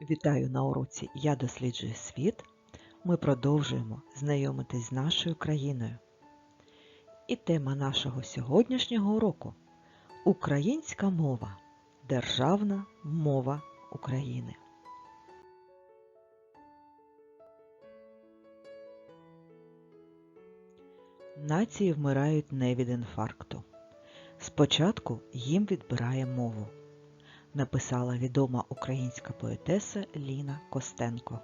Вітаю на уроці Я досліджую світ. Ми продовжуємо знайомитись з нашою країною. І тема нашого сьогоднішнього уроку Українська мова. Державна мова України. Нації вмирають не від інфаркту. Спочатку їм відбирає мову написала відома українська поетеса Ліна Костенко.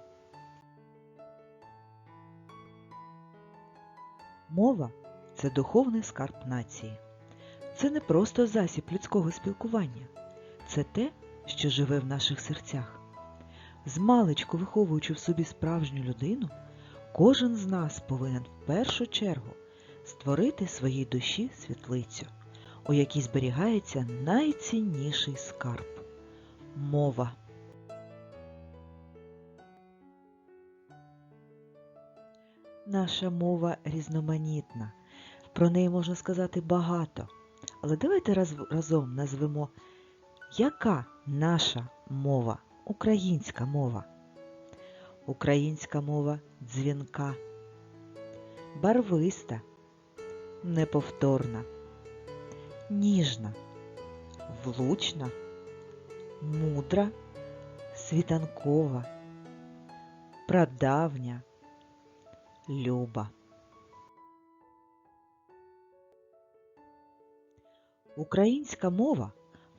Мова це духовний скарб нації. Це не просто засіб людського спілкування. Це те, що живе в наших серцях. Змалечку виховуючи в собі справжню людину, кожен з нас повинен в першу чергу створити своїй душі світлицю, у якій зберігається найцінніший скарб мова. Наша мова різноманітна. Про неї можна сказати багато. Але давайте раз, разом назвемо, яка наша мова, українська мова. Українська мова дзвінка, барвиста, неповторна, ніжна, влучна мудра, світанкова, прадавня, люба. Українська мова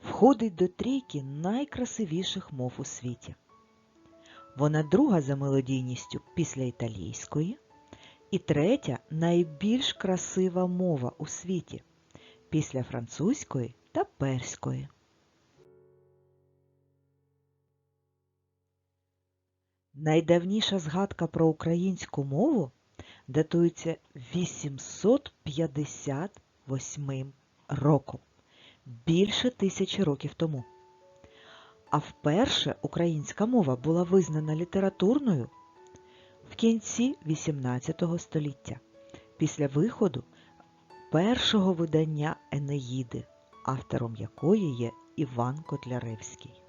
входить до трійки найкрасивіших мов у світі. Вона друга за мелодійністю після італійської і третя найбільш красива мова у світі після французької та перської. Найдавніша згадка про українську мову датується 858 роком, більше тисячі років тому. А вперше українська мова була визнана літературною в кінці XVIII століття після виходу першого видання Енеїди, автором якої є Іван Котляревський.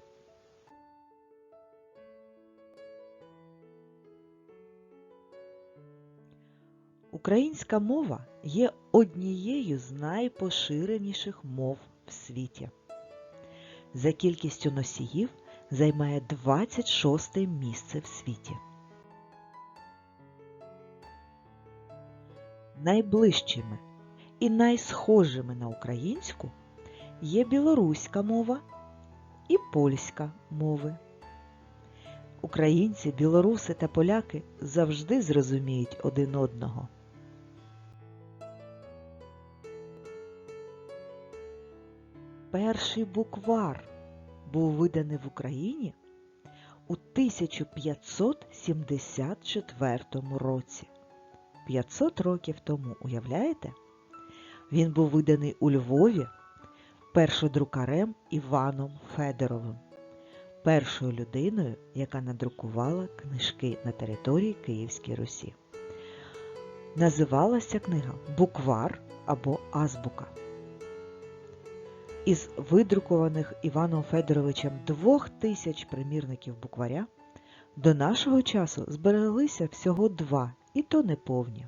Українська мова є однією з найпоширеніших мов в світі. За кількістю носіїв займає 26 місце в світі. Найближчими і найсхожими на українську є білоруська мова і польська мови. Українці, білоруси та поляки завжди зрозуміють один одного. Перший буквар був виданий в Україні у 1574 році. 500 років тому, уявляєте? Він був виданий у Львові першодрукарем Іваном Федоровим, першою людиною, яка надрукувала книжки на території Київської Русі. Називалася книга Буквар або Азбука. Із видрукованих Іваном Федоровичем двох тисяч примірників букваря до нашого часу збереглися всього два, і то не повні.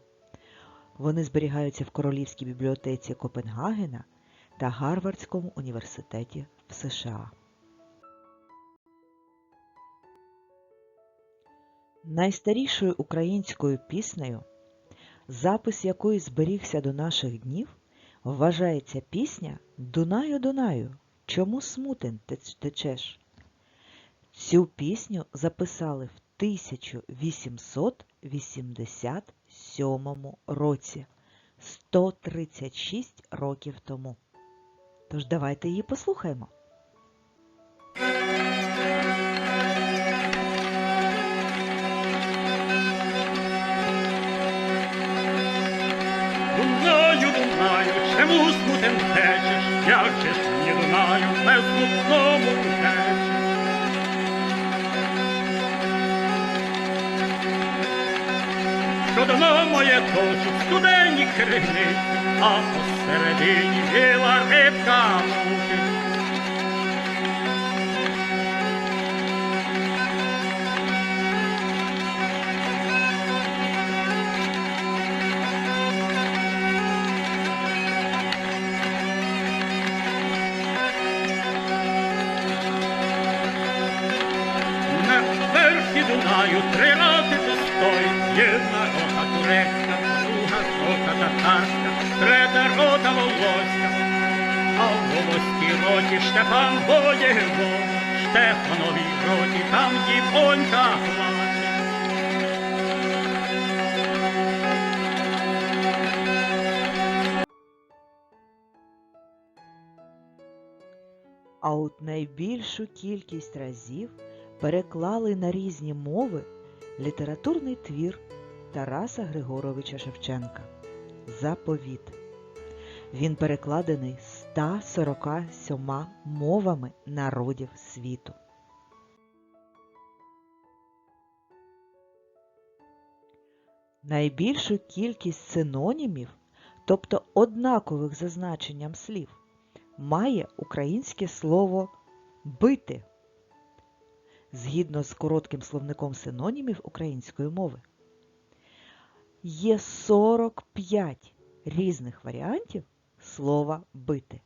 Вони зберігаються в Королівській бібліотеці Копенгагена та Гарвардському університеті в США. Найстарішою українською піснею, запис якої зберігся до наших днів, вважається пісня Дунаю Дунаю, чому смутен течеш? Цю пісню записали в 1887 році, 136 років тому. Тож давайте її послухаємо. Дунаю, Дунаю, смутен течеш, як же ж мені Дунаю, без смутному течеш? Що дно моє точить студені криниці, а посередині біла рибка мутить. Дунаю три роки постоїть, Єдна рота турецька, друга рота татарська, третя рота волоська. А в волоській роті Штефан воєвод, Штефановій роті там дівонька плаче. А от найбільшу кількість разів переклали на різні мови літературний твір Тараса Григоровича Шевченка Заповіт. Він перекладений 147 мовами народів світу. Найбільшу кількість синонімів, тобто однакових за значенням слів, має українське слово бити згідно з коротким словником синонімів української мови. Є 45 різних варіантів слова бити.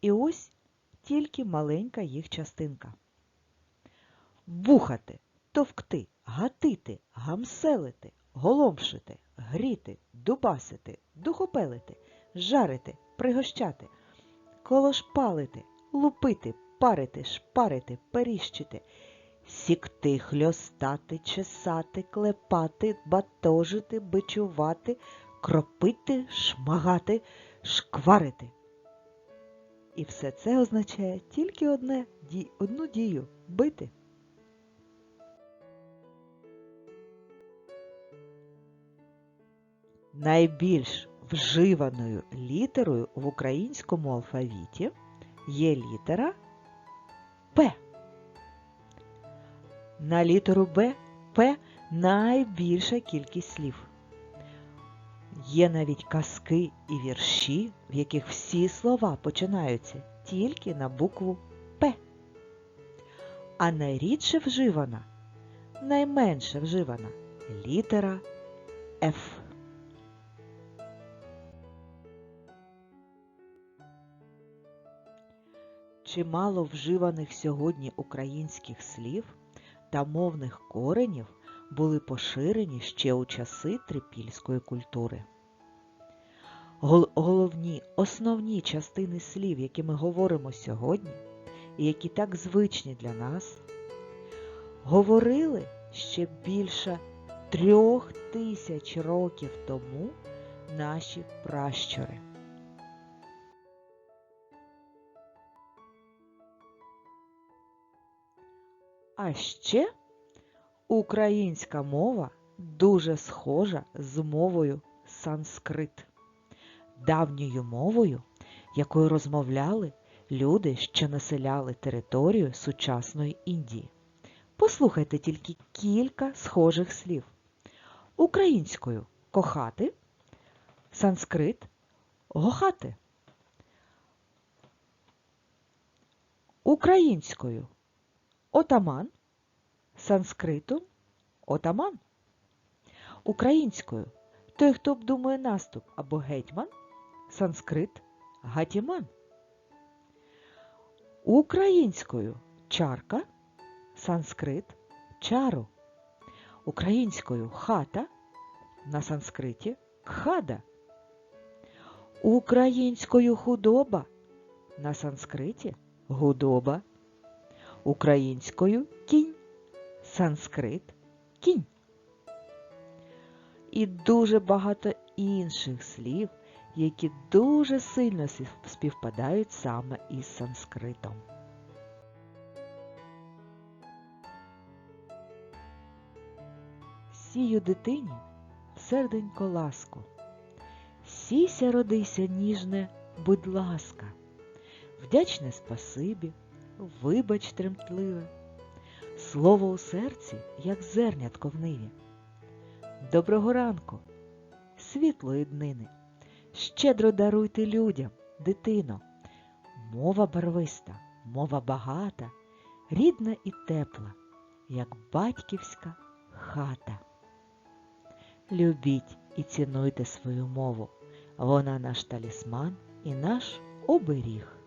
І ось тільки маленька їх частинка. Бухати, товкти, гатити, гамселити, голомшити, гріти, дубасити, духопелити, жарити, пригощати, колошпалити, лупити, парити, шпарити, періщити, сікти, хльостати, чесати, клепати, батожити, бичувати, кропити, шмагати, шкварити. І все це означає тільки одне, одну дію бити. Найбільш вживаною літерою в українському алфавіті є літера П. На літеру Б П найбільша кількість слів. Є навіть казки і вірші, в яких всі слова починаються тільки на букву П. А найрідше вживана, найменше вживана літера Ф. Чимало вживаних сьогодні українських слів та мовних коренів були поширені ще у часи трипільської культури. Гол- Головні, основні частини слів, які ми говоримо сьогодні, і які так звичні для нас, говорили ще більше трьох тисяч років тому наші пращури. А ще українська мова дуже схожа з мовою санскрит, давньою мовою, якою розмовляли люди, що населяли територію сучасної Індії. Послухайте тільки кілька схожих слів. Українською кохати, санскрит гохати. Українською отаман, санскритом отаман. Українською. Той, хто обдумує наступ або гетьман, санскрит. Гатіман. Українською. Чарка, санскрит. Чару. Українською. Хата. На санскриті. Кхада. Українською худоба. На санскриті. Гудоба. Українською кінь, санскрит кінь. І дуже багато інших слів, які дуже сильно співпадають саме із санскритом. Сію дитині серденько ласку. Сіся родися ніжне, будь ласка, вдячне спасибі, вибач тремтливе, слово у серці, як зернятко в ниві. Доброго ранку, світлої днини, щедро даруйте людям, дитино. Мова барвиста, мова багата, рідна і тепла, як батьківська хата. Любіть і цінуйте свою мову. Вона наш талісман і наш оберіг.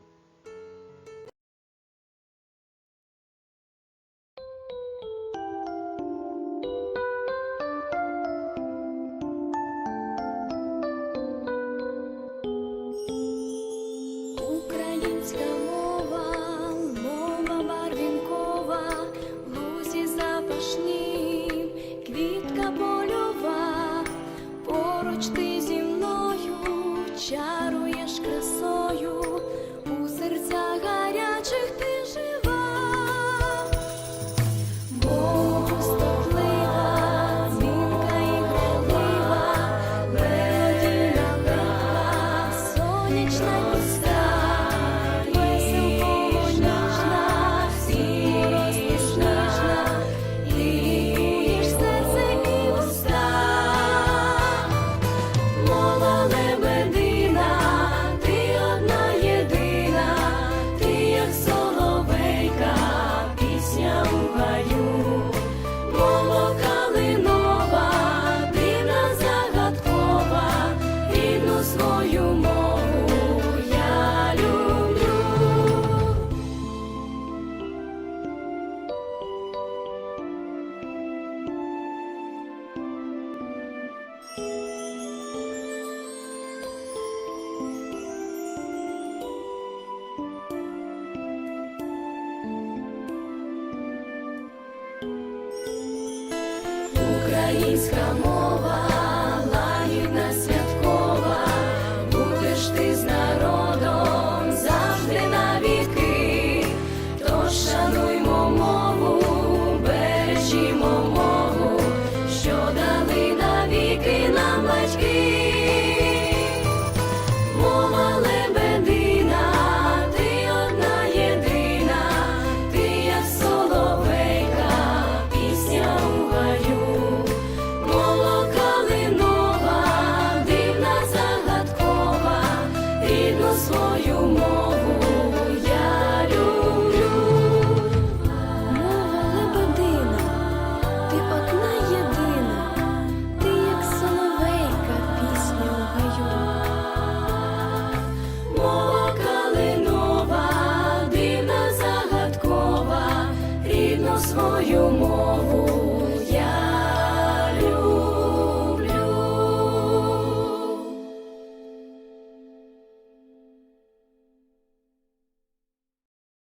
Українська мова,